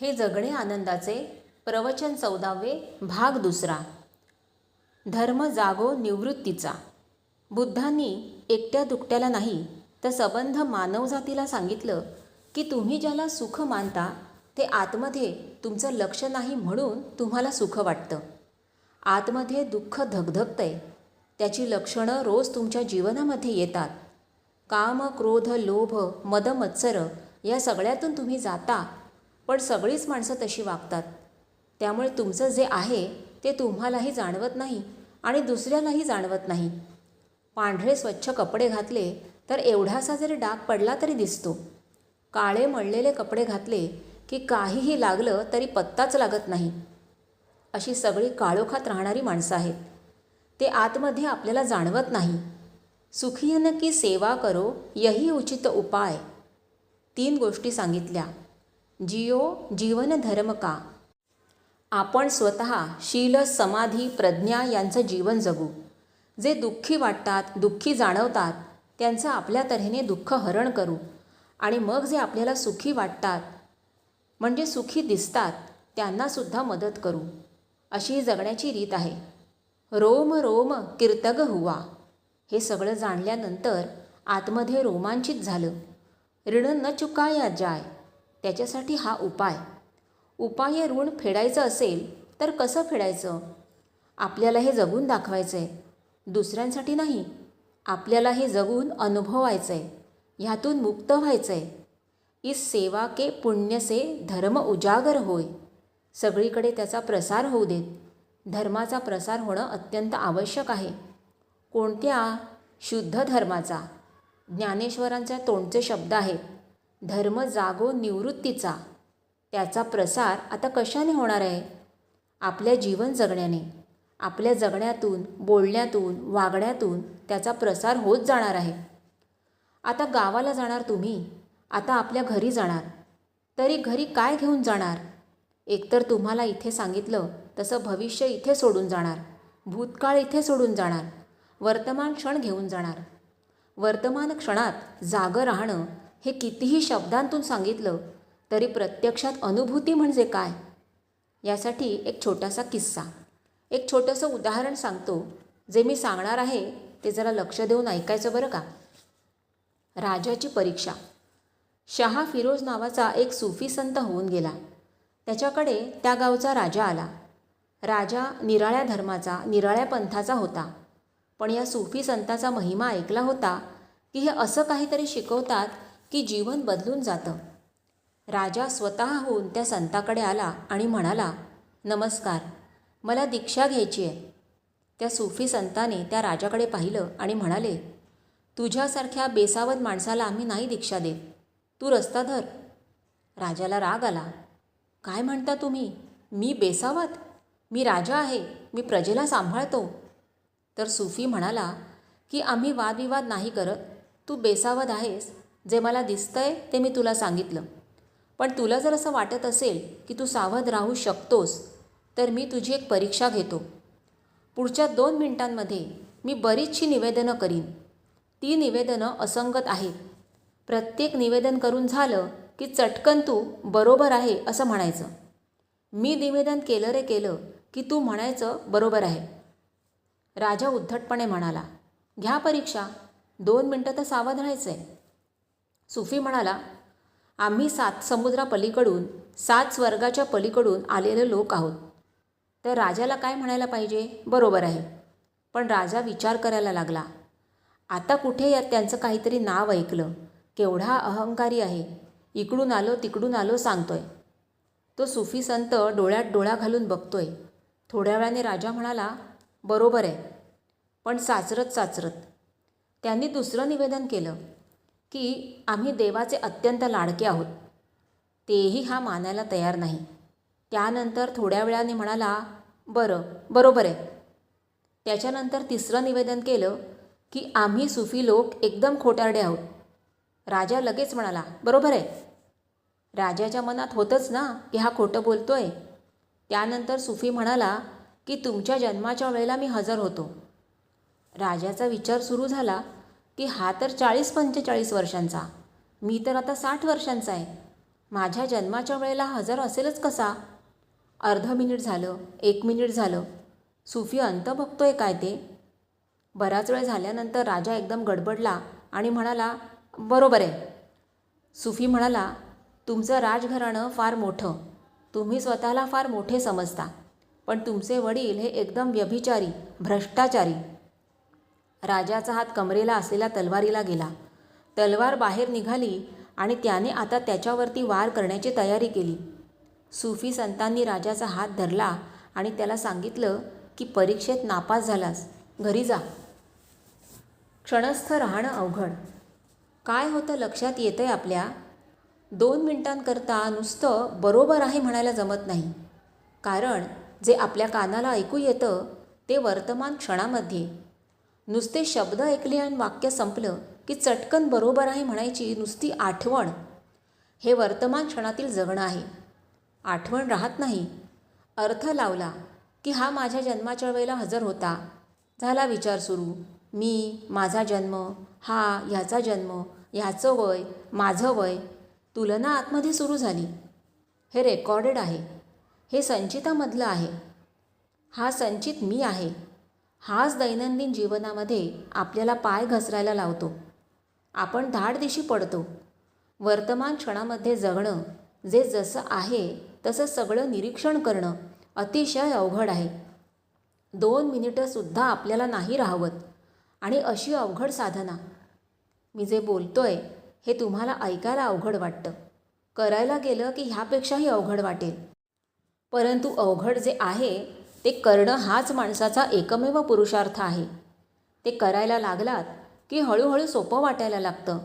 हे जगणे आनंदाचे. प्रवचन चौदावे भाग दुसरा. धर्म जागो निवृत्तीचा. बुद्धांनी एकट्या दुकट्याला नाही तर सबंध मानवजातीला सांगितलं की तुम्ही ज्याला सुख मानता ते आतमध्ये तुमचं लक्ष नाही म्हणून तुम्हाला सुख वाटतं. आतमध्ये दुःख धगधगतंय. त्याची लक्षणं रोज तुमच्या जीवनामध्ये येतात. काम क्रोध लोभ मद मत्सर या सगळ्यातून तुम्ही जाता पण सगळीच माणसं तशी वागतात. त्यामुळे तुमचं जे आहे ते तुम्हालाही जाणवत नाही आणि दुसऱ्यालाही जाणवत नाही. पांढरे स्वच्छ कपडे घातले तर एवढासा जरी डाग पडला तरी दिसतो. काळे मळलेले कपडे घातले की काहीही लागलं तरी पत्ताच लागत नाही. अशी सगळी काळोखात राहणारी माणसं आहेत. ते आतमध्ये आपल्याला जाणवत नाही. सुखीयन की सेवा करो यही उचित उपाय. तीन गोष्टी सांगितल्या. जिओ जीवन धर्म का? आपण स्वतः शील समाधी प्रज्ञा यांचं जीवन जगू. जे दुःखी वाटतात दुःखी जाणवतात त्यांचं आपल्या तऱ्हेने दुःख हरण करू. आणि मग जे आपल्याला सुखी वाटतात म्हणजे सुखी दिसतात त्यांनासुद्धा मदत करू. अशी जगण्याची रीत आहे. रोम रोम कीर्तग हुवा. हे सगळं जाणल्यानंतर आतमध्ये रोमांचित झालं. ऋण न चुकाया जाय. त्याच्यासाठी हा उपाय. उपाय ऋण फेडायचं असेल तर कसं फेडायचं? आपल्याला हे जगून दाखवायचं आहे दुसऱ्यांसाठी नाही आपल्याला हे जगून अनुभवायचं आहे ह्यातून मुक्त व्हायचं आहे इस सेवा के पुण्य से धर्म उजागर होय. सगळीकडे त्याचा प्रसार होऊ देत. धर्माचा प्रसार होणं अत्यंत आवश्यक आहे. कोणत्या? शुद्ध धर्माचा. ज्ञानेश्वरांच्या तोंडचे शब्द आहेत. धर्म जागो निवृत्तीचा. त्याचा प्रसार आता कशाने होणार आहे? आपल्या जीवन जगण्याने. आपल्या जगण्यातून बोलण्यातून वागण्यातून त्याचा प्रसार होत जाणार आहे. आता गावाला जाणार तुम्ही. आता आपल्या घरी जाणार. तरी घरी काय घेऊन जाणार? एकतर तुम्हाला इथे सांगितलं तसं भविष्य इथे सोडून जाणार. भूतकाळ इथे सोडून जाणार. वर्तमान क्षण घेऊन जाणार. वर्तमान क्षणात जागं राहणं हे कितीही शब्दांतून सांगितलं तरी प्रत्यक्षात अनुभूती म्हणजे काय? यासाठी एक छोटासा किस्सा. एक छोटंसं उदाहरण सांगतो. जे मी सांगणार आहे ते जरा लक्ष देऊन ऐकायचं बरं का? राजाची परीक्षा. शहा फिरोज नावाचा एक सुफी संत होऊन गेला. त्याच्याकडे त्या गावचा राजा आला. राजा निराळ्या धर्माचा निराळ्या पंथाचा होता. पण या सुफी संताचा महिमा ऐकला होता की हे असं काहीतरी शिकवतात की जीवन बदलून जातं. राजा स्वतःहून त्या संताकडे आला आणि म्हणाला नमस्कार मला दीक्षा घ्यायची आहे. त्या सुफी संताने त्या राजाकडे पाहिलं आणि म्हणाले तुझ्यासारख्या बेसावत माणसाला आम्ही नाही दीक्षा देत. तू रस्ता धर. राजाला राग आला. काय म्हणता तुम्ही? मी बेसावत मी राजा आहे. मी प्रजेला सांभाळतो. तर सुफी म्हणाला की आम्ही वादविवाद नाही करत. तू बेसावत आहेस. जे मला दिसतंय ते मी तुला सांगितलं. पण तुला जर असं वाटत असेल की तू सावध राहू शकतोस तर मी तुझी एक परीक्षा घेतो. पुढच्या दोन मिनिटांमध्ये मी बरीचशी निवेदनं करीन. ती निवेदनं असंगत आहेत. प्रत्येक निवेदन करून झालं की चटकन तू बरोबर आहे असं म्हणायचं. मी निवेदन केलं रे केलं की तू म्हणायचं बरोबर आहे. राजा उद्धटपणे म्हणाला घ्या परीक्षा. दोन मिनटं तर सावध राहायचं आहे सुफी म्हणाला आम्ही सात समुद्रापलीकडून सात स्वर्गाच्या पलीकडून आलेले लोक आहोत. तर राजाला काय म्हणायला पाहिजे? बरोबर आहे. पण राजा विचार करायला लागला. आता कुठे या त्यांचं काहीतरी नाव ऐकलं. केवढा अहंकारी आहे. इकडून आलो तिकडून आलो सांगतोय. तो सुफी संत डोळ्यात डोळा घालून बघतोय. थोड्या वेळाने राजा म्हणाला बरोबर आहे. पण साचरत साचरत. त्यांनी दुसरं निवेदन केलं. की आम्ही देवाचे अत्यंत लाडके आहोत. तेही हा मानायला तयार नाही. त्यानंतर थोड्या वेळाने म्हणाला बरं बरोबर आहे. त्याच्यानंतर तिसरं निवेदन केलं की आम्ही सुफी लोक एकदम खोटारडे आहोत. राजा लगेच म्हणाला बरोबर आहे. राजाच्या मनात होतंच ना की हा खोटं बोलतो आहे त्यानंतर सुफी म्हणाला की तुमच्या जन्माच्या वेळेला मी हजर होतो. राजाचा विचार सुरू झाला की हा तर चाळीस पंचेचाळीस वर्षांचा. मी तर आता साठ वर्षांचा आहे. माझ्या जन्माच्या वेळेला हजर असेलच कसा? अर्ध मिनिट झालं एक मिनिट झालं. सुफी अंत बघतोय काय ते? बराच वेळ झाल्यानंतर राजा एकदम गडबडला आणि म्हणाला बरोबर आहे. सुफी म्हणाला तुमचं राजघराणं फार मोठं. तुम्ही स्वतःला फार मोठे समजता. पण तुमचे वडील हे एकदम व्यभिचारी भ्रष्टाचारी. राजाचा हात कमरेला असलेल्या तलवारीला गेला. तलवार बाहेर निघाली आणि त्याने आता त्याच्यावरती वार करण्याची तयारी केली. सुफी संतांनी राजाचा हात धरला आणि त्याला सांगितलं की परीक्षेत नापास झालास. घरी जा. क्षणस्थ राहणं अवघड. काय होतं लक्षात येतं आहे आपल्या? दोन मिनिटांकरता नुसतं बरोबर आहे म्हणायला जमत नाही. कारण जे आपल्या कानाला ऐकू येतं ते वर्तमान क्षणामध्ये नुसते शब्द ऐकले आणि वाक्य संपलं की चटकन बरोबर आहे म्हणायची नुसती आठवण. हे वर्तमान क्षणातील जगणं आहे. आठवण राहत नाही. अर्थ लावला की हा माझ्या जन्माच्या वेळेला हजर होता. झाला विचार सुरू. मी माझा जन्म हा ह्याचा जन्म ह्याचं वय माझं वय तुलना आतमध्ये सुरू झाली. हे रेकॉर्डेड आहे. हे संचितामधलं आहे. हा संचित मी आहे. हाच दैनंदिन जीवनामध्ये आपल्याला पाय घसरायला लावतो. आपण धाडदिशी पडतो. वर्तमान क्षणामध्ये जगणं जे जसं आहे तसं सगळं निरीक्षण करणं अतिशय अवघड आहे. दोन मिनिटंसुद्धा आपल्याला नाही राहवत. आणि अशी अवघड साधना. मी जे बोलतोय हे तुम्हाला ऐकायला अवघड वाटतं. करायला गेलं की ह्यापेक्षाही अवघड वाटेल. परंतु अवघड जे आहे ते करणं हाच माणसाचा एकमेव पुरुषार्थ आहे. ते करायला लागलात की हळूहळू सोपं वाटायला लागतं.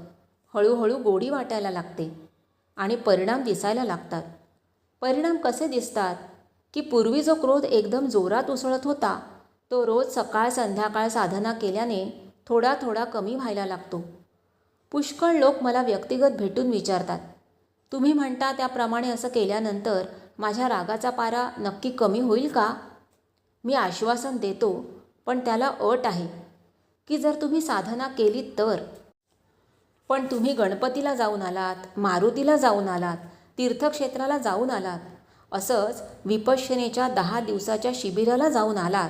हळूहळू गोडी वाटायला लागते आणि परिणाम दिसायला लागतात. परिणाम कसे दिसतात? की पूर्वी जो क्रोध एकदम जोरात उसळत होता तो रोज सकाळ संध्याकाळ साधना केल्याने थोडा थोडा कमी व्हायला लागतो. पुष्कळ लोक मला व्यक्तिगत भेटून विचारतात तुम्ही म्हणता त्याप्रमाणे असं केल्यानंतर माझ्या रागाचा पारा नक्की कमी होईल का? मी आश्वासन देतो पण त्याला अट आहे की जर तुम्ही साधना केली तर. पण तुम्ही गणपतीला जाऊन आलात मारुतीला जाऊन आलात तीर्थक्षेत्राला जाऊन आलात असंच विपश्यनेच्या दहा दिवसाच्या शिबिराला जाऊन आलात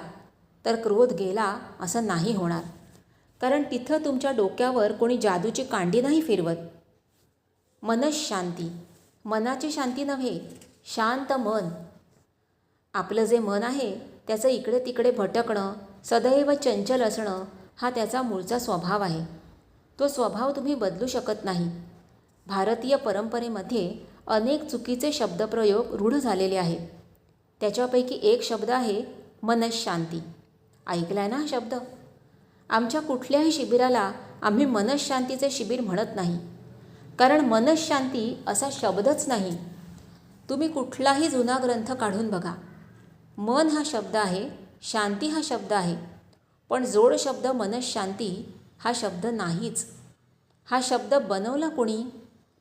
तर क्रोध गेला असं नाही होणार. कारण तिथं तुमच्या डोक्यावर कोणी जादूची कांडी नाही फिरवत. मनशांती मनाची शांती नव्हे शांत मन. आपलं जे मन आहे त्याचं इकडे तिकडे भटकणं सदैव चंचल असणं हा त्याचा मूळचा स्वभाव आहे. तो स्वभाव तुम्ही बदलू शकत नाही. भारतीय परंपरेमध्ये अनेक चुकीचे शब्दप्रयोग रूढ झालेले आहेत त्याच्यापैकी एक शब्द आहे मनशांती. ऐकलाय ना हा शब्द? आमच्या कुठल्याही शिबिराला आम्ही मनशांतीचे शिबिर म्हणत नाही. कारण मनशांती असा शब्दच नाही. तुम्ही कुठलाही जुना ग्रंथ काढून बघा. मन हा शब्द आहे शांती हा शब्द आहे. पण जोड शब्द मनशांती हा शब्द नाहीच. हा शब्द बनवला कोणी?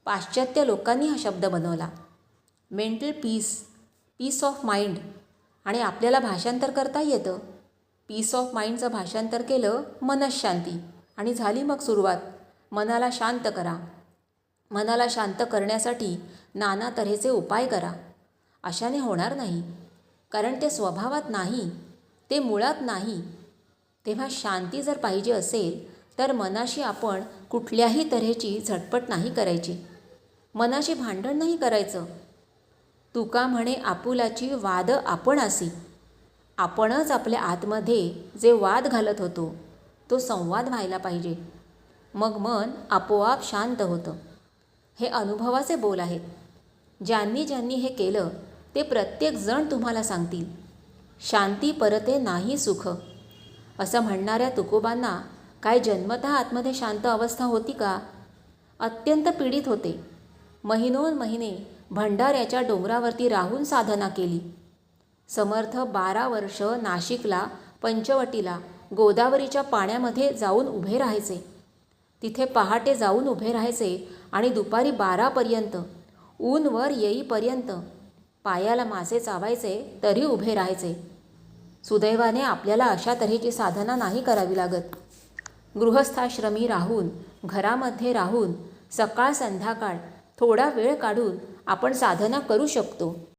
पाश्चात्य लोकांनी हा शब्द बनवला. Mental peace peace of mind. आणि आपल्याला भाषांतर करता येतं. पीस ऑफ माइंडचं भाषांतर केलं मनशांती आणि झाली मग सुरुवात. मनाला शांत करा. मनाला शांत करण्यासाठी नाना तऱ्हेचे उपाय करा. अशाने होणार नाही. कारण ते स्वभावात नाही ते मुळात नाही. तेव्हा शांती जर पाहिजे असेल तर मनाशी आपण कुठल्याही तऱ्हेची झटपट नाही करायची. मनाशी भांडण नाही करायचं. तुका म्हणे आपुलाची वाद आपण असी. आपणच आपल्या आतमध्ये जे वाद घालत होतो तो संवाद व्हायला पाहिजे. मग मन आपोआप शांत होतं. हे अनुभवाचे बोल आहेत. ज्यांनी ज्यांनी हे केलं ते प्रत्येकजण तुम्हाला सांगतील. शांती परते नाही सुख. असं म्हणणाऱ्या तुकोबांना काय जन्मतः आतमध्ये शांत अवस्था होती का? अत्यंत पीडित होते. महिनोन महिने भंडाऱ्याच्या डोंगरावरती राहून साधना केली. समर्थ बारा वर्ष नाशिकला पंचवटीला गोदावरीच्या पाण्यामध्ये जाऊन उभे राहायचे. तिथे पहाटे जाऊन उभे राहायचे आणि दुपारी बारापर्यंत ऊनवर येईपर्यंत पायाला मासे चावायचे तरी उभे राहायचे. सुदैवाने आपल्याला अशा तऱ्हेची साधना नाही करावी लागत. गृहस्थाश्रमी राहून घरामध्ये राहून सकाळ संध्याकाळ थोडा वेळ काढून आपण साधना करू शकतो.